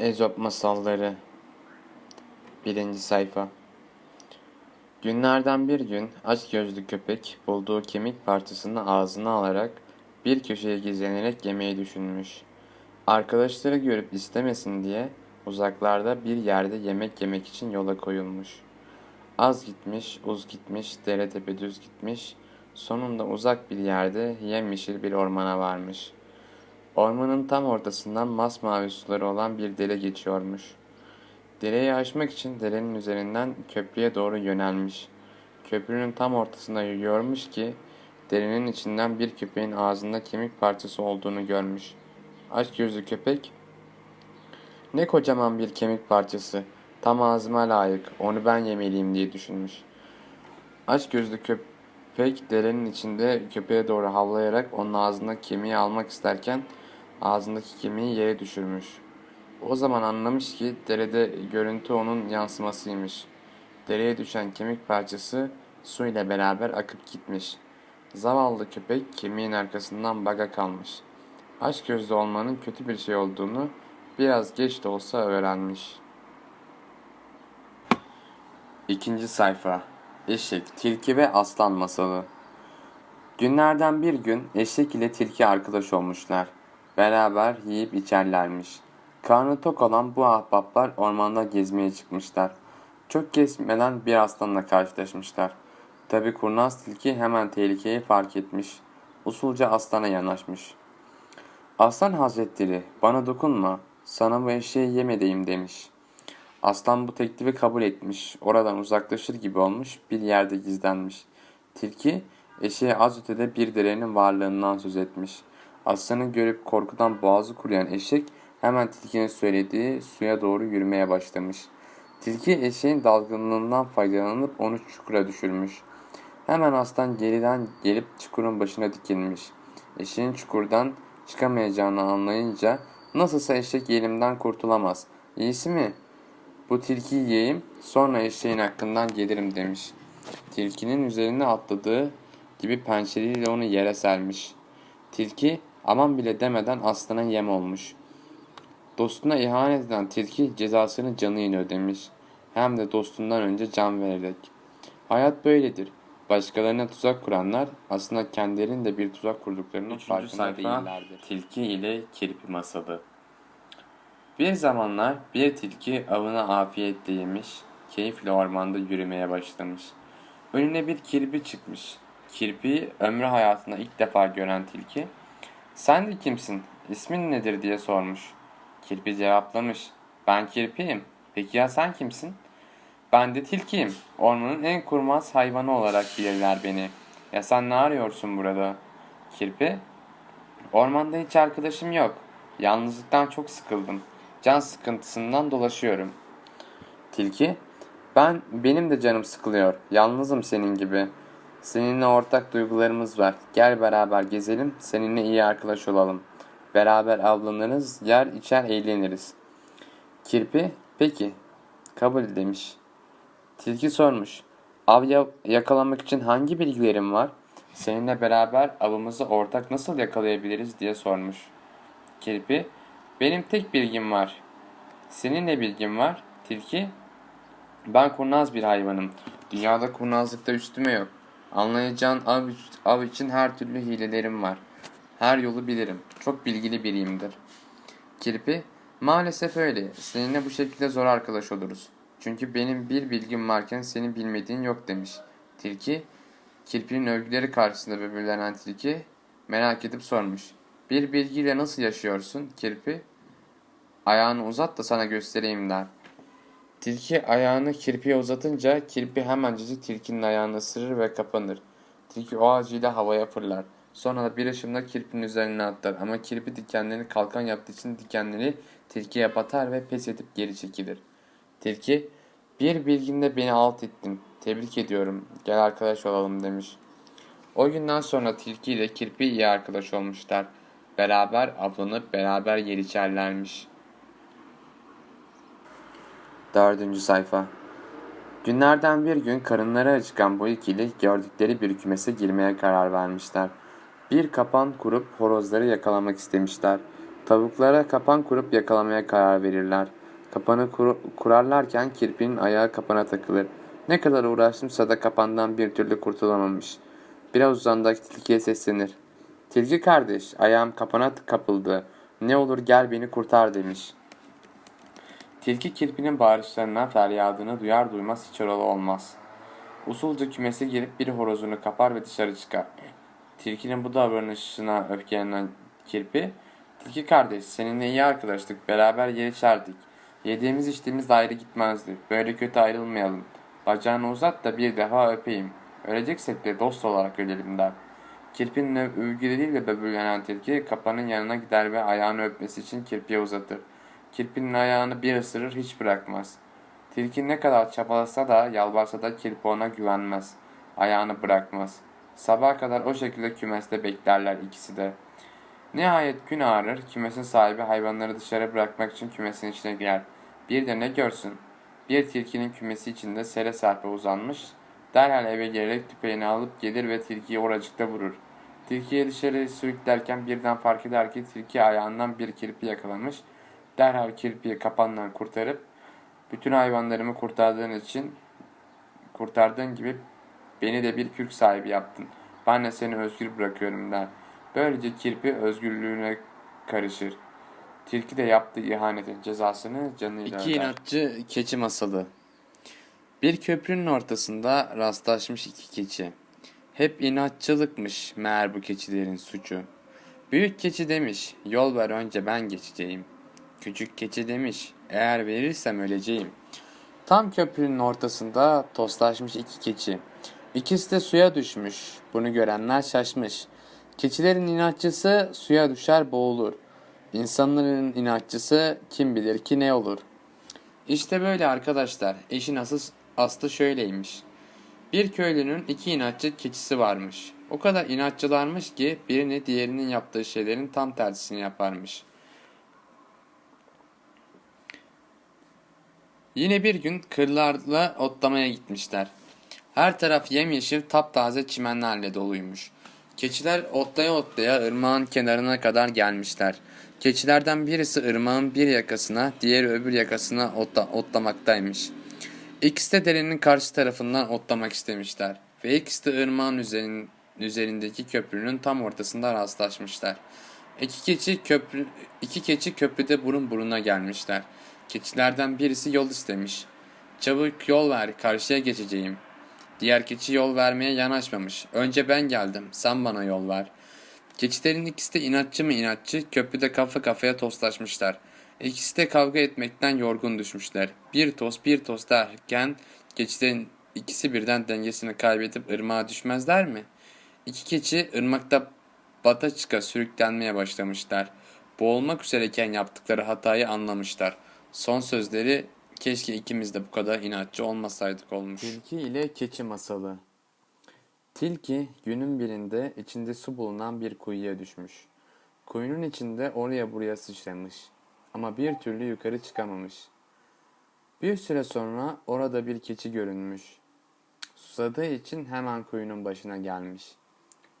Ezop Masalları 1. Sayfa Günlerden bir gün aç gözlü köpek bulduğu kemik parçasını ağzına alarak bir köşeye gizlenerek yemeyi düşünmüş. Arkadaşları görüp istemesin diye uzaklarda bir yerde yemek yemek için yola koyulmuş. Az gitmiş, uz gitmiş, dere tepe düz gitmiş, sonunda uzak bir yerde yemyeşil bir ormana varmış.'' Ormanın tam ortasından masmavi suları olan bir dere geçiyormuş. Dereyi aşmak için derenin üzerinden köprüye doğru yönelmiş. Köprünün tam ortasında yürüyormuş ki derenin içinden bir köpeğin ağzında kemik parçası olduğunu görmüş. Aç gözlü köpek, ne kocaman bir kemik parçası, tam ağzıma layık, onu ben yemeliyim diye düşünmüş. Aç gözlü köpek derenin içinde köpeğe doğru havlayarak onun ağzındaki kemiği almak isterken ağzındaki kemiği yere düşürmüş. O zaman anlamış ki derede görüntü onun yansımasıymış. Dereye düşen kemik parçası su ile beraber akıp gitmiş. Zavallı köpek kemiğin arkasından baga kalmış. Aç gözlü olmanın kötü bir şey olduğunu biraz geç de olsa öğrenmiş. İkinci sayfa Eşek, Tilki ve Aslan Masalı Günlerden bir gün eşek ile tilki arkadaş olmuşlar. Beraber yiyip içerlermiş. Karnı tok olan bu ahbaplar ormanda gezmeye çıkmışlar. Çok gezmeden bir aslanla karşılaşmışlar. Tabi kurnaz tilki hemen tehlikeyi fark etmiş. Usulca aslana yanaşmış. Aslan hazretleri bana dokunma sana bu eşeği yemedeyim demiş. Aslan bu teklifi kabul etmiş. Oradan uzaklaşır gibi olmuş bir yerde gizlenmiş. Tilki eşeğe az ötede bir derenin varlığından söz etmiş. Aslanı görüp korkudan boğazı kuruyan eşek hemen tilkinin söylediği suya doğru yürümeye başlamış. Tilki eşeğin dalgınlığından faydalanıp onu çukura düşürmüş. Hemen aslan geriden gelip çukurun başına dikilmiş. Eşeğin çukurdan çıkamayacağını anlayınca nasılsa eşek elimden kurtulamaz. İyisi mi? Bu tilkiyi yiyeyim sonra eşeğin hakkından gelirim demiş. Tilkinin üzerine atladığı gibi pençeleriyle onu yere sermiş. Tilki Aman bile demeden aslana yem olmuş. Dostuna ihanet eden tilki cezasını canıyla ödemiş. Hem de dostundan önce can vererek. Hayat böyledir. Başkalarına tuzak kuranlar aslında kendilerinin bir tuzak kurduklarının Üçüncü farkında sayfa, değillerdir. Tilki ile Kirpi Masalı Bir zamanlar bir tilki avına afiyetle yemiş, keyifle ormanda yürümeye başlamış. Önüne bir kirpi çıkmış. Kirpiyi ömrü hayatında ilk defa gören tilki sen de kimsin? İsmin nedir diye sormuş. Kirpi cevaplamış. Ben kirpiyim. Peki ya sen kimsin? Ben de tilkiyim. Ormanın en kurmaz hayvanı olarak bilirler beni. Ya sen ne arıyorsun burada? Kirpi. Ormanda hiç arkadaşım yok. Yalnızlıktan çok sıkıldım. Can sıkıntısından dolaşıyorum. Tilki. Ben benim de canım sıkılıyor. Yalnızım senin gibi. Seninle ortak duygularımız var. Gel beraber gezelim, seninle iyi arkadaş olalım. Beraber avlanırız, yer içer eğleniriz. Kirpi, peki, kabul demiş. Tilki sormuş. Av yakalamak için hangi bilgilerin var? Seninle beraber avımızı ortak nasıl yakalayabiliriz diye sormuş. Kirpi, benim tek bilgim var. Senin ne bilgin var? Tilki, ben kurnaz bir hayvanım. Dünyada kurnazlıkta üstüme yok. Anlayacağın av, av için her türlü hilelerim var. Her yolu bilirim. Çok bilgili biriyimdir. Kirpi, maalesef öyle. Seninle bu şekilde zor arkadaş oluruz. Çünkü benim bir bilgim varken senin bilmediğin yok demiş. Tilki, kirpinin övgüleri karşısında böbürlenen tilki merak edip sormuş. Bir bilgiyle nasıl yaşıyorsun kirpi? Ayağını uzat da sana göstereyim der. Tilki ayağını kirpiye uzatınca kirpi hemencecik tilkinin ayağını ısırır ve kapanır. Tilki o acıyla havaya fırlar. Sonra da bir ışımda kirpinin üzerine atlar ama kirpi dikenlerini kalkan yaptığı için dikenleri tilkiye batar ve pes edip geri çekilir. Tilki, bir bilginde beni alt ettin, tebrik ediyorum, gel arkadaş olalım demiş. O günden sonra tilki ile kirpi iyi arkadaş olmuşlar. Beraber avlanıp beraber yer içerlermiş.'' Dördüncü sayfa. Günlerden bir gün karınları acıkan bu ikili gördükleri bir kümese girmeye karar vermişler. Bir kapan kurup horozları yakalamak istemişler. Tavuklara kapan kurup yakalamaya karar verirler. Kapanı kuru- kurarlarken kirpinin ayağı kapana takılır. Ne kadar uğraştımsa da kapandan bir türlü kurtulamamış. Biraz uzandaki tilkiye seslenir. Tilki kardeş, ayağım kapana kapıldı. Ne olur gel beni kurtar demiş. Tilki kirpinin bağırışlarına feryadını duyar duymaz hiç oralı olmaz. Usulca kümese girip bir horozunu kapar ve dışarı çıkar. Tilkinin bu davranışına öfkelenen kirpi, Tilki kardeş seninle iyi arkadaştık, beraber yer içerdik. Yediğimiz içtiğimiz ayrı gitmezdi. Böyle kötü ayrılmayalım. Bacağını uzat da bir defa öpeyim. Öleceksek de dost olarak ölelim der. Kirpinin öv- övgüleriyle böbürlenen tilki kapanın yanına gider ve ayağını öpmesi için kirpiye uzatır. Kirpinin ayağını bir ısırır hiç bırakmaz. Tilki ne kadar çabalasa da yalvarsa da kirpi ona güvenmez. Ayağını bırakmaz. Sabaha kadar o şekilde kümeste beklerler ikisi de. Nihayet gün ağrır, kümesin sahibi hayvanları dışarı bırakmak için kümesin içine girer. Bir de ne görsün? Bir tilkinin kümesi içinde sere serpe uzanmış, derhal eve gelerek tüfeğini alıp gelir ve tilkiyi oracıkta vurur. Tilkiyi dışarı sürüklerken birden fark eder ki tilki ayağından bir kirpi yakalamış. Derhal kirpiyi kapandan kurtarıp, bütün hayvanlarımı kurtardığın için, kurtardığın gibi beni de bir kürk sahibi yaptın. Ben de seni özgür bırakıyorum der. Böylece kirpi özgürlüğüne karışır. Tilki de yaptığı ihanetin cezasını canıyla İki öder. inatçı keçi masalı. Bir köprünün ortasında rastlaşmış iki keçi. Hep inatçılıkmış meğer bu keçilerin suçu. Büyük keçi demiş, yol ver önce ben geçeceğim. Küçük keçi demiş, eğer verirsem öleceğim. Tam köprünün ortasında toslaşmış iki keçi. İkisi de suya düşmüş. Bunu görenler şaşmış. Keçilerin inatçısı suya düşer boğulur. İnsanların inatçısı kim bilir ki ne olur. İşte böyle arkadaşlar. Eşin asıl aslı şöyleymiş. Bir köylünün iki inatçı keçisi varmış. O kadar inatçılarmış ki birini diğerinin yaptığı şeylerin tam tersini yaparmış. Yine bir gün kırlarla otlamaya gitmişler. Her taraf yemyeşil taptaze çimenlerle doluymuş. Keçiler otlaya otlaya ırmağın kenarına kadar gelmişler. Keçilerden birisi ırmağın bir yakasına, diğeri öbür yakasına otla, otlamaktaymış. İkisi de derenin karşı tarafından otlamak istemişler. Ve ikisi de ırmağın üzerin, üzerindeki köprünün tam ortasında rastlaşmışlar. İki keçi, köprü, iki keçi köprüde burun buruna gelmişler. Keçilerden birisi yol istemiş. Çabuk yol ver, karşıya geçeceğim. Diğer keçi yol vermeye yanaşmamış. Önce ben geldim, sen bana yol ver. Keçilerin ikisi de inatçı mı inatçı, köprüde kafa kafaya toslaşmışlar. İkisi de kavga etmekten yorgun düşmüşler. Bir toz bir toz derken keçilerin ikisi birden dengesini kaybedip ırmağa düşmezler mi? İki keçi ırmakta bata çıka sürüklenmeye başlamışlar. Boğulmak üzereyken yaptıkları hatayı anlamışlar. Son sözleri keşke ikimiz de bu kadar inatçı olmasaydık olmuş. Tilki ile keçi masalı Tilki günün birinde içinde su bulunan bir kuyuya düşmüş. Kuyunun içinde oraya buraya sıçramış ama bir türlü yukarı çıkamamış. Bir süre sonra orada bir keçi görünmüş. Susadığı için hemen kuyunun başına gelmiş.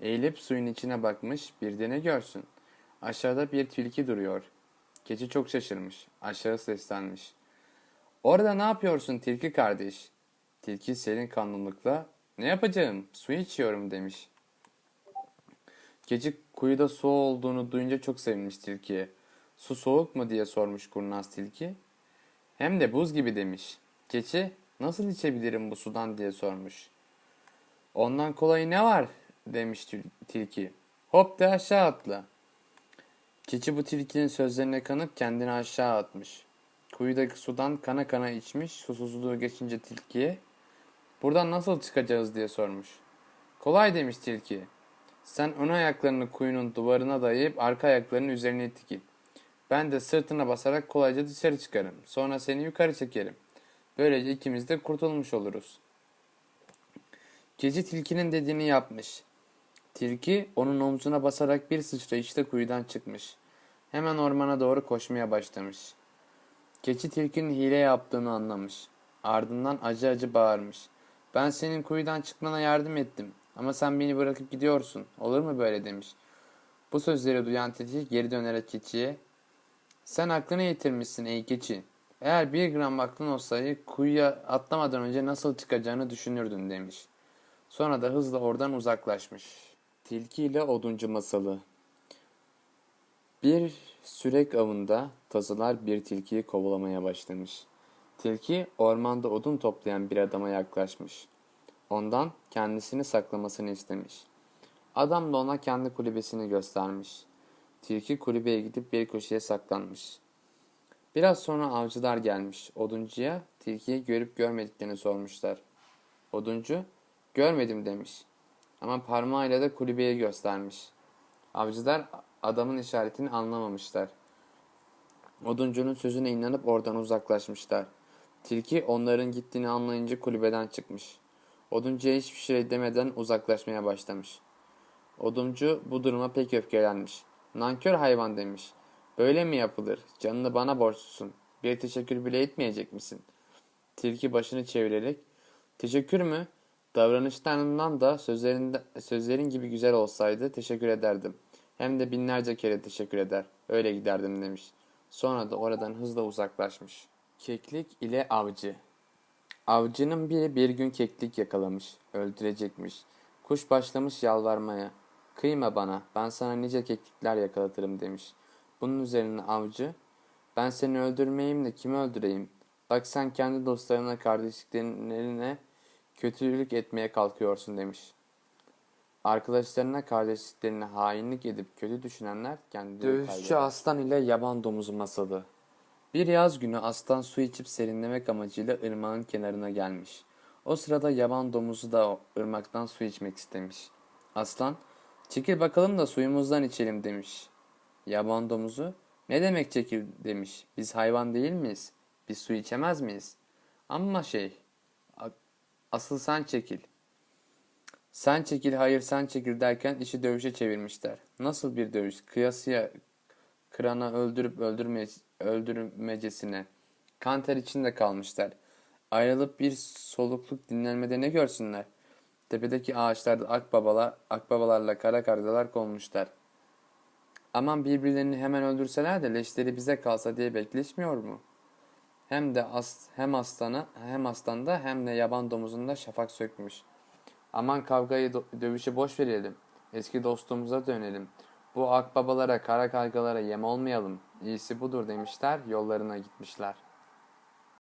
Eğilip suyun içine bakmış, bir de ne görsün? Aşağıda bir tilki duruyor. Keçi çok şaşırmış, aşağı seslenmiş. Orada ne yapıyorsun tilki kardeş? Tilki serin kanlılıkla, ne yapacağım, su içiyorum demiş. Keçi kuyuda su olduğunu duyunca çok sevinmiş tilkiye. Su soğuk mu diye sormuş kurnaz tilki. Hem de buz gibi demiş. Keçi nasıl içebilirim bu sudan diye sormuş. Ondan kolayı ne var demiş til- tilki. Hop de aşağı atla. Keçi bu tilkinin sözlerine kanıp kendini aşağı atmış. Kuyudaki sudan kana kana içmiş, susuzluğu geçince tilkiye buradan nasıl çıkacağız diye sormuş. Kolay demiş tilki. Sen ön ayaklarını kuyunun duvarına dayayıp arka ayaklarının üzerine dikil. Ben de sırtına basarak kolayca dışarı çıkarım. Sonra seni yukarı çekerim. Böylece ikimiz de kurtulmuş oluruz. Keçi tilkinin dediğini yapmış. Tilki onun omzuna basarak bir sıçrayışta kuyudan çıkmış. Hemen ormana doğru koşmaya başlamış. Keçi tilkinin hile yaptığını anlamış. Ardından acı acı bağırmış. Ben senin kuyudan çıkmana yardım ettim. Ama sen beni bırakıp gidiyorsun. Olur mu böyle demiş. Bu sözleri duyan tilki geri dönerek keçiye Sen aklını yitirmişsin ey keçi. Eğer bir gram aklın olsaydı kuyuya atlamadan önce nasıl çıkacağını düşünürdün demiş. Sonra da hızla oradan uzaklaşmış. Tilki ile Oduncu Masalı Bir sürek avında tazılar bir tilkiyi kovalamaya başlamış. Tilki ormanda odun toplayan bir adama yaklaşmış. Ondan kendisini saklamasını istemiş. Adam da ona kendi kulübesini göstermiş. Tilki kulübeye gidip bir köşeye saklanmış. Biraz sonra avcılar gelmiş. Oduncuya tilkiyi görüp görmediklerini sormuşlar. Oduncu görmedim demiş. Ama parmağıyla da kulübeye göstermiş. Avcılar adamın işaretini anlamamışlar. Oduncunun sözüne inanıp oradan uzaklaşmışlar. Tilki onların gittiğini anlayınca kulübeden çıkmış. Oduncuya hiçbir şey demeden uzaklaşmaya başlamış. Oduncu bu duruma pek öfkelenmiş. Nankör hayvan demiş. Böyle mi yapılır? Canını bana borçlusun. Bir teşekkür bile etmeyecek misin? Tilki başını çevirerek Teşekkür mü? Davranışlarından da sözlerinde, sözlerin gibi güzel olsaydı teşekkür ederdim. Hem de binlerce kere teşekkür eder. Öyle giderdim demiş. Sonra da oradan hızla uzaklaşmış. Keklik ile avcı. Avcının biri bir gün keklik yakalamış, öldürecekmiş. Kuş başlamış yalvarmaya. Kıyma bana, ben sana nice keklikler yakalatırım demiş. Bunun üzerine avcı, ben seni öldürmeyeyim de kimi öldüreyim? Bak sen kendi dostlarına, kardeşliklerine kötülük etmeye kalkıyorsun demiş. Arkadaşlarına, kardeşliklerine hainlik edip kötü düşünenler kendileri Dövüşçü kaybeder. Aslan ile Yaban Domuzu Masalı Bir yaz günü aslan su içip serinlemek amacıyla ırmağın kenarına gelmiş. O sırada yaban domuzu da ırmaktan su içmek istemiş. Aslan, çekil bakalım da suyumuzdan içelim demiş. Yaban domuzu, ne demek çekil demiş. Biz hayvan değil miyiz? Biz su içemez miyiz? Ama şey, asıl sen çekil. Sen çekil, hayır sen çekil derken işi dövüşe çevirmişler. Nasıl bir dövüş? Kıyasıya kırana öldürüp öldürme, öldürmecesine. Kan ter içinde kalmışlar. Ayrılıp bir solukluk dinlenmede ne görsünler? Tepedeki ağaçlarda akbabalar, akbabalarla kara kargalar konmuşlar. Aman birbirlerini hemen öldürseler de leşleri bize kalsa diye bekleşmiyor mu? Hem de as, hem aslana hem aslanda hem de yaban domuzunda şafak sökmüş. Aman kavgayı dövüşü boş verelim. Eski dostumuza dönelim. Bu akbabalara, kara kargalara yem olmayalım. İyisi budur demişler, yollarına gitmişler.